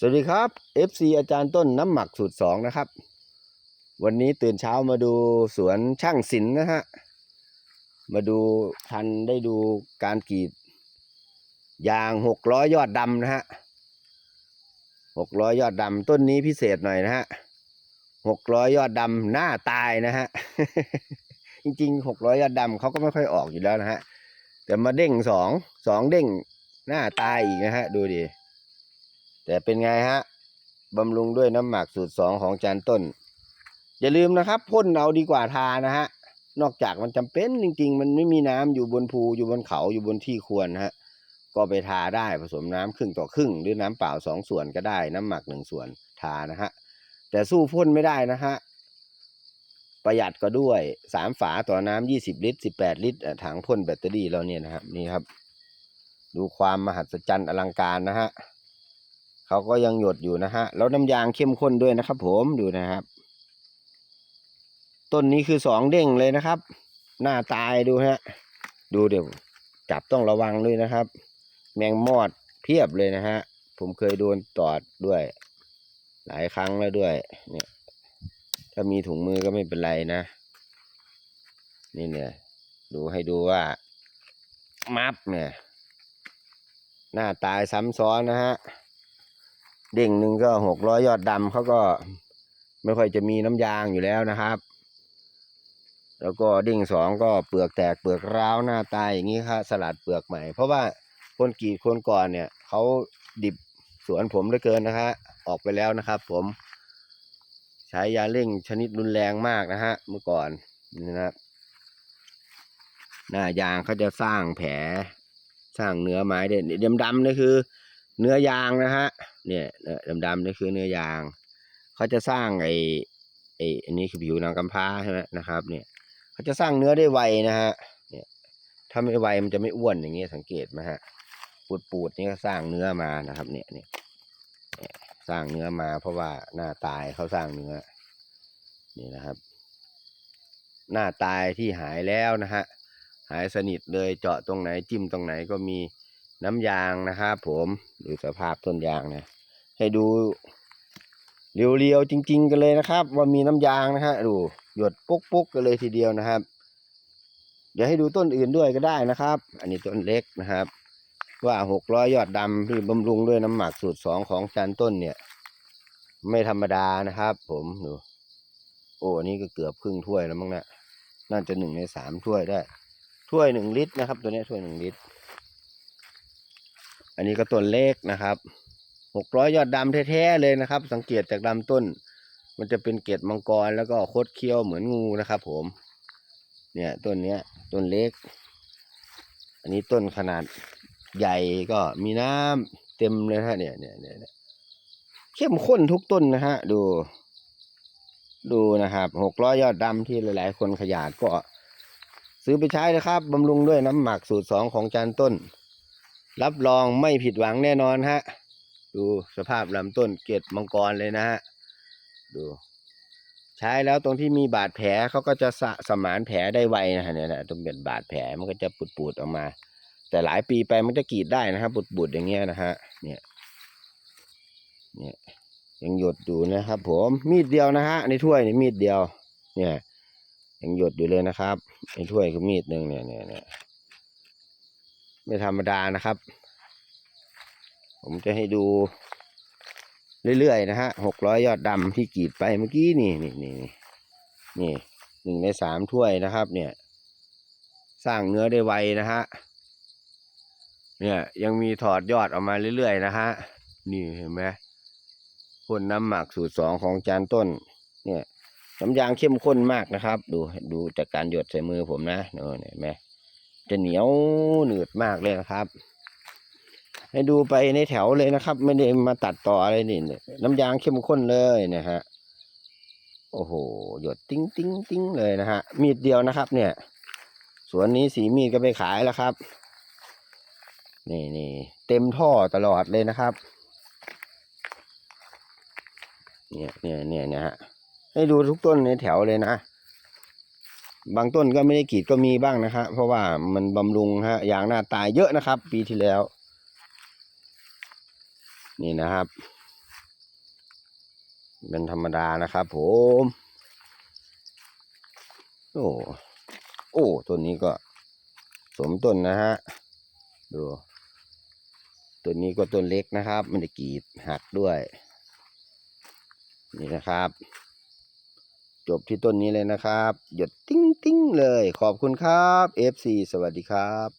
สวัสดีครับ FC อาจารย์ต้นน้ำหมักสูตรสองนะครับ วันนี้ตื่นเช้ามาดูสวนช่างศิลป์นะฮะ มาดูทันได้ดูการกรีดยางหกร้อยยอดดำนะฮะหกร้อยยอดดำต้นนี้พิเศษหน่อยนะฮะหกร้อยยอดดำหน้าตายนะฮะ จริงๆหกร้อยยอดดำเขาก็ไม่ค่อยออกอยู่แล้วนะฮะ แต่มาเด้งสองสองเด้งหน้าตายอีกนะฮะ ดูดิ แต่เป็นไงฮะบำรุงด้วยน้ำหมักสูตรสองของจานต้น อย่าลืมนะครับพ่นเอาดีกว่าทานะฮะนอกจากมันจำเป็นจริง ๆ มันไม่มีน้ำอยู่บนภูอยู่บนเขาอยู่บนที่ควรนะฮะ ก็ไปทาได้ผสมน้ำครึ่งต่อครึ่ง หรือน้ำเปล่าสองส่วนก็ได้ น้ำหมักหนึ่งส่วนทานะฮะ แต่สู้พ่นไม่ได้นะฮะ ประหยัดก็ด้วยสามฝาต่อน้ำยี่สิบลิตรสิบแปดลิตรถังพ่นแบตเตอรี่เราเนี่ยนะครับนี่ครับ ดูความมหัศจรรย์อลังการนะฮะ เขาก็ยังหยดอยู่นะฮะ แล้วน้ำยางเข้มข้นด้วยนะครับผมดูนะครับ ต้นนี้คือสองเด้งเลยนะครับ หน้าตายดูฮะ ดูเดี๋ยวจับต้องระวังด้วยนะครับ แมงมอดเพียบเลยนะฮะ ผมเคยโดนตอดด้วย หลายครั้งแล้วด้วย เนี่ย ถ้ามีถุงมือก็ไม่เป็นไรนะ นี่เนี่ย ดูให้ดูว่า มับเนี่ย หน้าตายซ้ำซ้อนนะฮะ เด้งหนึ่งก็หกร้อยยอดดำเขาก็ไม่ค่อยจะมีน้ำยางอยู่แล้วนะครับ แล้วก็เด้งสองก็เปลือกแตกเปลือกร้าวหน้าตายอย่างนี้ครับสลัดเปลือกใหม่ เพราะว่าคนกีดคนก่อนเนี่ยเขาดิบสวนผมเหลือเกินนะฮะออกไปแล้วนะครับผม ใช้ยาเร่งชนิดรุนแรงมากนะฮะเมื่อก่อนนี่นะครับหน้ายางเขาจะสร้างแผลสร้างเนื้อไม้เด่นดำๆนี่คือ เนื้อยางนะฮะ เนี่ยดำๆนี่คือเนื้อยาง เขาจะสร้างไอ้ไอ้อันนี้คือผิวหนังกำพร้าใช่ไหมนะครับ เนี่ย เขาจะสร้างเนื้อได้ไวนะฮะ เนี่ย ถ้าไม่ไวมันจะไม่อ้วนอย่างเงี้ยสังเกตไหมฮะ ปูดปูดๆนี่ก็สร้างเนื้อมานะครับเนี่ยเนี่ยเนี่ยสร้างเนื้อมา เพราะว่าหน้าตายเขาสร้างเนื้อ นี่นะครับ หน้าตายที่หายแล้วนะฮะ หายสนิทเลยเจาะตรงไหนจิ้มตรงไหนก็มี น้ำยางนะครับผมดูสภาพต้นยางนะให้ดูเรียวๆจริง ๆ กันเลยนะครับ ว่ามีน้ำยางนะฮะดูหยดปุ๊กๆกันเลยทีเดียวนะครับเดี๋ยวให้ดูต้นอื่นด้วยก็ได้นะครับ อันนี้ต้นเล็กนะครับ ว่าหกร้อยยอดดำที่บำรุงด้วยน้ำหมักสูตรสองของจานต้นเนี่ย ไม่ธรรมดานะครับ ผมดูโอ้อันนี้ก็เกือบครึ่งถ้วยแล้วมั้งนะน่าจะหนึ่งในสามถ้วยได้ถ้วยหนึ่งลิตรนะครับ ตัวนี้ถ้วยหนึ่งลิตร อันนี้ก็ต้นเล็กนะครับหกร้อยยอดดำแท้ๆเลยนะครับ สังเกตจากลำต้น มันจะเป็นเกล็ดมังกรแล้วก็คดเคี้ยวเหมือนงูนะครับ ผม เนี่ยต้นเนี้ยต้นเล็ก อันนี้ต้นขนาดใหญ่ก็มีน้ำเต็มเลยฮะเนี่ยเนี่ยเนี่ยเข้มข้นทุกต้นนะฮะดู ดูนะครับหกร้อยยอดดำที่หลาย ๆ คนขยาดก็ ซื้อไปใช้นะครับบำรุงด้วยน้ำหมักสูตรสองของจานต้น รับรองไม่ผิดหวังแน่นอนฮะ ดูสภาพลำต้นเกล็ดมังกรเลยนะฮะ ดู ใช้แล้วตรงที่มีบาดแผลเขาก็จะสะสมานแผลได้ไวนะฮะเนี่ยนะตรงเป็นบาดแผลมันก็จะปุดๆออกมา แต่หลายปีไปมันจะกรีดได้นะครับปุดๆอย่างเงี้ยนะฮะ เนี่ยเนี่ยยังหยดอยู่นะครับผมมีดเดียวนะฮะในถ้วยนี่มีดเดียว เนี่ยยังหยดอยู่เลยนะครับในถ้วยคือมีดหนึ่งเนี่ยเนี่ยเนี่ย ไม่ธรรมดานะครับ ผมจะให้ดูเรื่อยๆนะฮะหกร้อยยอดดำที่กรีดไปเมื่อกี้นี่นี่นี่นี่นี่หนึ่งในสามถ้วยนะครับ เนี่ย สร้างเนื้อได้ไวนะฮะเนี่ยยังมีถอดยอดออกมาเรื่อยๆนะฮะนี่เห็นไหมพ่นน้ำหมักสูตรสองของจานต้น เนี่ยน้ำยางเข้มข้นมากนะครับ ดูดูจากการหยดใส่มือผมนะเนเห็นไหม จะเหนียวหนืดมากเลยนะครับ ให้ดูไปในแถวเลยนะครับ ไม่ได้มาตัดต่ออะไรนี่น้ำยางเข้มข้นเลยนะฮะโอ้โหหยดติ้งติ้งติ้งเลยนะฮะมีดเดียวนะครับ เนี่ย สวนนี้สีมีดก็ไปขายแล้วครับ นี่นี่เต็มท่อตลอดเลยนะครับ เนี่ยเนี่ยเนี่ยนะฮะให้ดูทุกต้นในแถวเลยนะ บางต้นก็ไม่ได้กรีดก็มีบ้างนะฮะเพราะว่ามันบำรุงฮะยางหน้าตายเยอะนะครับ ปีที่แล้ว นี่นะครับ เป็นธรรมดานะครับ ผมโอ้โอ้ต้นนี้ก็สมต้นนะฮะดูต้นนี้ก็ต้นเล็กนะครับ มันจะกรีดหักด้วย นี่นะครับ จบที่ต้นนี้เลยนะครับ หยดติ้งติ้งเลย ขอบคุณครับ FC สวัสดีครับ